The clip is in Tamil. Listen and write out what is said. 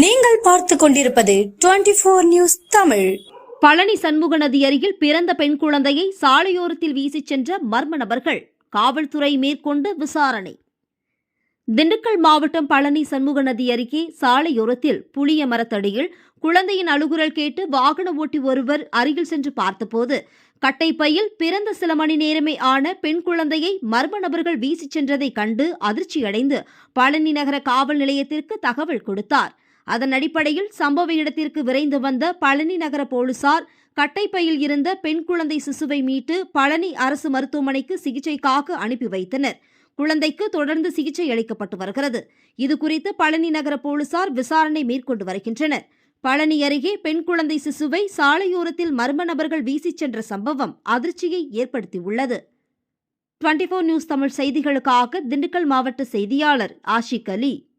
நீங்கள் பார்த்து கொண்டிருப்பது twenty four news Tamil. Palani Shanmuga Nadi அருகில் பிறந்த பெண் குழந்தையை சாலையோரத்தில் வீசிச் சென்ற மர்ம நபர்கள் காவல்துறை மேற்கொண்டு விசாரணை. திண்டுக்கல் மாவட்டம் பழனி சண்முக நதி அருகே சாலையோரத்தில் புளிய மரத்தடியில் குழந்தையின் அழுகுரல் கேட்டு வாகன ஓட்டி ஒருவர் அருகில் சென்று பார்த்தபோது கட்டைப்பையில் பிறந்த சில மணி நேரமே ஆன பெண் குழந்தையை மர்ம நபர்கள் வீசிச் சென்றதை கண்டு அதிர்ச்சியடைந்து பழனி நகர காவல் நிலையத்திற்கு தகவல் கொடுத்தார். அதன் அடிப்படையில் சம்பவ இடத்திற்கு விரைந்து வந்த பழனி நகர போலீசார் கட்டைப்பையில் இருந்த பெண் குழந்தை சிசுவை மீட்டு பழனி அரசு மருத்துவமனைக்கு சிகிச்சைக்காக அனுப்பி வைத்தனர். குழந்தைக்கு தொடர்ந்து சிகிச்சை அளிக்கப்பட்டு வருகிறது. இதுகுறித்து பழனி நகர போலீசார் விசாரணை மேற்கொண்டு வருகின்றனர். பழனி அருகே பெண் குழந்தை சிசுவை சாலையோரத்தில் மர்ம நபர்கள் வீசிச் சென்ற சம்பவம் அதிர்ச்சியை ஏற்படுத்தியுள்ளது. டுவெண்டி நியூஸ் தமிழ் செய்திகளுக்காக திண்டுக்கல் மாவட்ட செய்தியாளர் ஆஷிக் அலி.